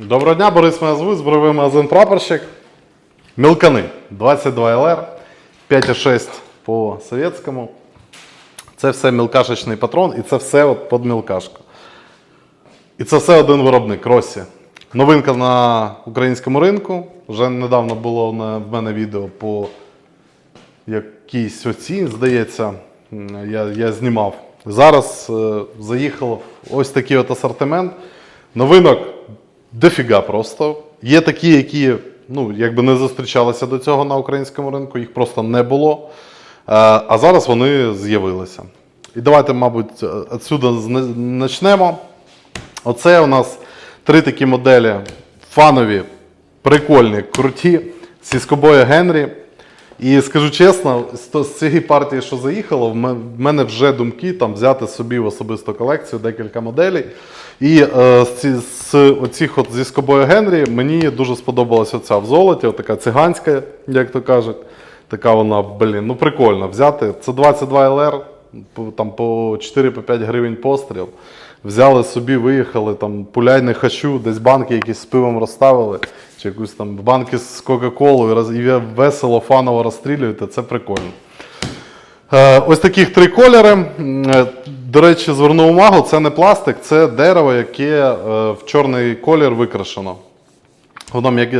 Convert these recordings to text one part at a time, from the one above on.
Доброго дня, Борис мене звуть, збройовий магазин прапорщик. Мілкани 22 ЛР, 5,6 по совєтському. Це все мілкашечний патрон і це все от під мілкашку. І це все один виробник Росі. Новинка на українському ринку. Вже недавно було в мене відео по якійсь оці, здається, я, я знімав. Зараз е, заїхав ось такий от асортимент. Новинок дофіга просто. Є такі, які ну, якби не зустрічалися до цього на українському ринку, їх просто не було. Е, а зараз вони з'явилися. І давайте, мабуть, відсюди почнемо. Оце у нас три такі моделі фанові, прикольні, круті, сіскобоя Генрі. І скажу чесно, з, цієї партії, що заїхало, в мене вже думки там взяти собі в особисту колекцію декілька моделей. І е, з, з оцих от зі скобою Генрі мені дуже сподобалася оця в золоті, така циганська, як то кажуть. Така вона, блін, ну прикольна взяти. Це 22 ЛР, там по 4-5 гривень постріл. Взяли собі, виїхали, там пуляй не хочу, десь банки якісь з пивом розставили, чи якусь там банки з Кока-Колою, і весело, фаново розстрілюєте, це прикольно. Е, Ось таких три кольори. Е, До речі, зверну увагу, це не пластик, це дерево, яке е, в чорний колір викрашено. Воно як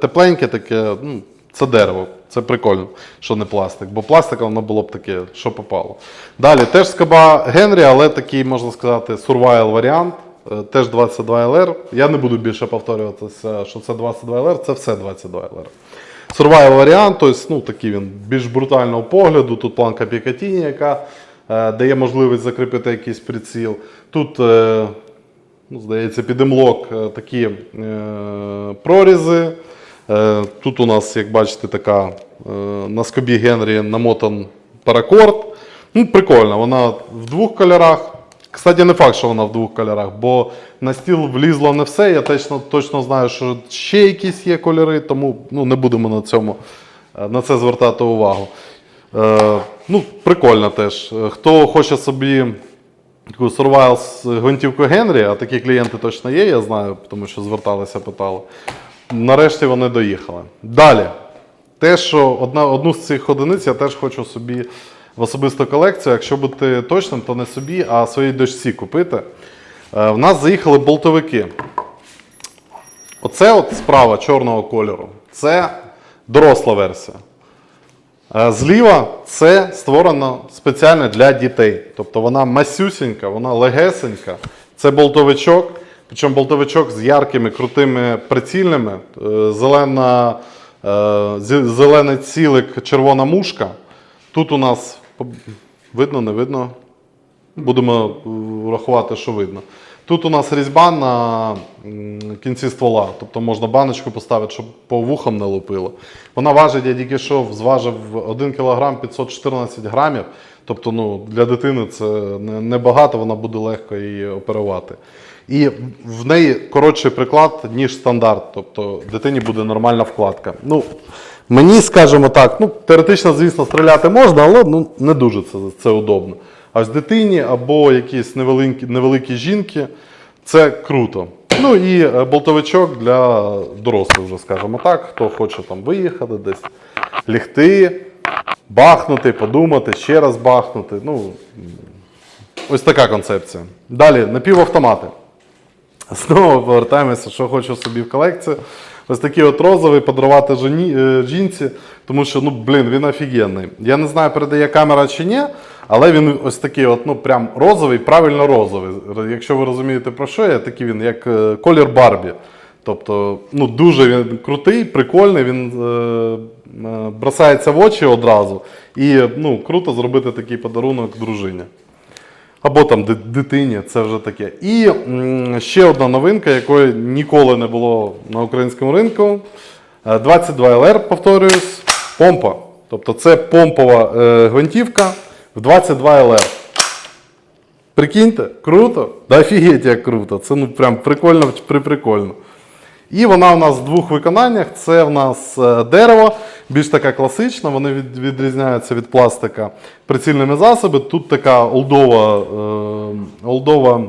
тепленьке, таке, ну, це дерево. Це прикольно, що не пластик, бо пластика воно було б таке, що попало. Далі теж скоба Генрі, але такий, можна сказати, survival варіант. Е, Теж 22 LR. Я не буду більше повторюватися, що це 22 LR, це все 22 LR. Survival варіант, тобто, ну, такий він більш брутального погляду. Тут планка Пікатіні, яка е, дає можливість закріпити якийсь приціл. Тут, е, ну, здається, під емлок е, такі е, прорізи. Е, тут у нас, як бачите, така е, на скобі Генрі намотан паракорд. Ну, прикольно, вона в двох кольорах. Кстати, не факт, що вона в двох кольорах, бо на стіл влізло не все. Я точно, точно знаю, що ще якісь є кольори, тому ну, не будемо на, цьому, е, на це звертати увагу. Е, ну, прикольно теж. Е, Хто хоче собі таку survival з гвинтівкою Генрі, а такі клієнти точно є, я знаю, тому що зверталися, питали. Нарешті вони доїхали. Далі. Те, що одна, одну з цих одиниць я теж хочу собі в особисту колекцію. Якщо бути точним, то не собі, а своїй дочці купити. Е, в нас заїхали болтовики. Оце от справа чорного кольору. Це доросла версія. Е, Зліва це створено спеціально для дітей. Тобто вона масюсінька, вона легесенька. Це болтовичок. Причому болтовичок з яркими, крутими прицільними. Е, Зелена, зелений цілик, червона мушка. Тут у нас видно, не видно. Будемо е, рахувати, що видно. Тут у нас різьба на кінці ствола, тобто можна баночку поставити, щоб по вухам не лупило. Вона важить, я тільки що зважив 1 кг 514 грамів. Тобто ну, для дитини це небагато, вона буде легко її оперувати. І в неї коротший приклад, ніж стандарт. Тобто дитині буде нормальна вкладка. Ну, мені, скажімо так, ну, теоретично, звісно, стріляти можна, але ну, не дуже це, це удобно. А ось дитині або якісь невеликі, невеликі жінки це круто. Ну і е, болтовичок для дорослих, вже скажімо так, хто хоче там виїхати десь, лягти, бахнути, подумати, ще раз бахнути. Ну, ось така концепція. Далі напівавтомати. Знову повертаємося, що хочу собі в колекцію. Ось такий от розовий подарувати жені, е, жінці, тому що, ну, блін, він офігенний. Я не знаю, передає камера чи ні, але він ось такий, от, ну, прям розовий, правильно розовий. Якщо ви розумієте про що я, такий він, як е, колір Барбі. Тобто, ну, дуже він крутий, прикольний, він е, е, бросається в очі одразу. І ну, круто зробити такий подарунок дружині. Або там дитині, це вже таке. І ще одна новинка, якої ніколи не було на українському ринку. Е, 22 LR, повторююсь, помпа. Тобто це помпова е, гвинтівка в 22 LR. Прикиньте, круто? Да офігеть, як круто. Це ну прям прикольно, прикольно. І вона у нас в двох виконаннях. Це в нас е, дерево, більш така класична, вони від, відрізняються від пластика прицільними засоби. Тут така олдова, е, олдова,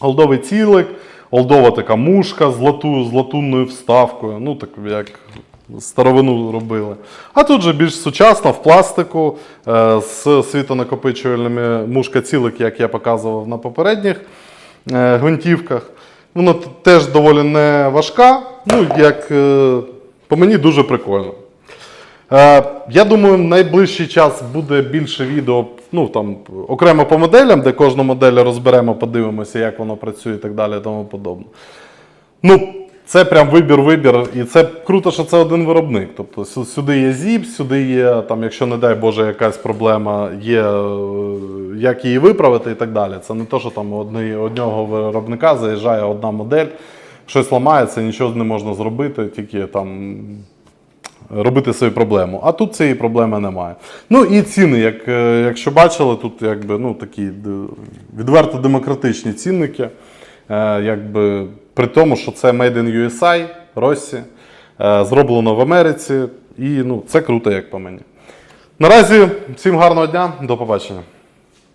олдовий цілик, олдова така мушка з, лату, з латунною вставкою. Ну, так як старовину робили. А тут же більш сучасно, в пластику, е, з світонакопичувальними мушка цілик, як я показував на попередніх е, гвинтівках. Вона теж доволі не важка. Ну, як по мені дуже прикольно. Е, я думаю, найближчий час буде більше відео, ну там окремо по моделям, де кожну модель розберемо, подивимося, як воно працює і так далі, і тому подобне. Ну, це прям вибір-вибір, і це круто, що це один виробник. Тобто сюди є ZIP, сюди є, там, якщо не дай Боже, якась проблема, є е, як її виправити і так далі. Це не то, що там у одни- одного виробника заїжджає одна модель, щось ламається, нічого не можна зробити, тільки там робити свою проблему. А тут цієї проблеми немає. Ну і ціни, як, е, якщо бачили, тут якби, ну, такі відверто демократичні цінники. Е, якби, при тому, що це Made in USA, Росі, е, зроблено в Америці. І ну, це круто, як по мені. Наразі всім гарного дня, до побачення.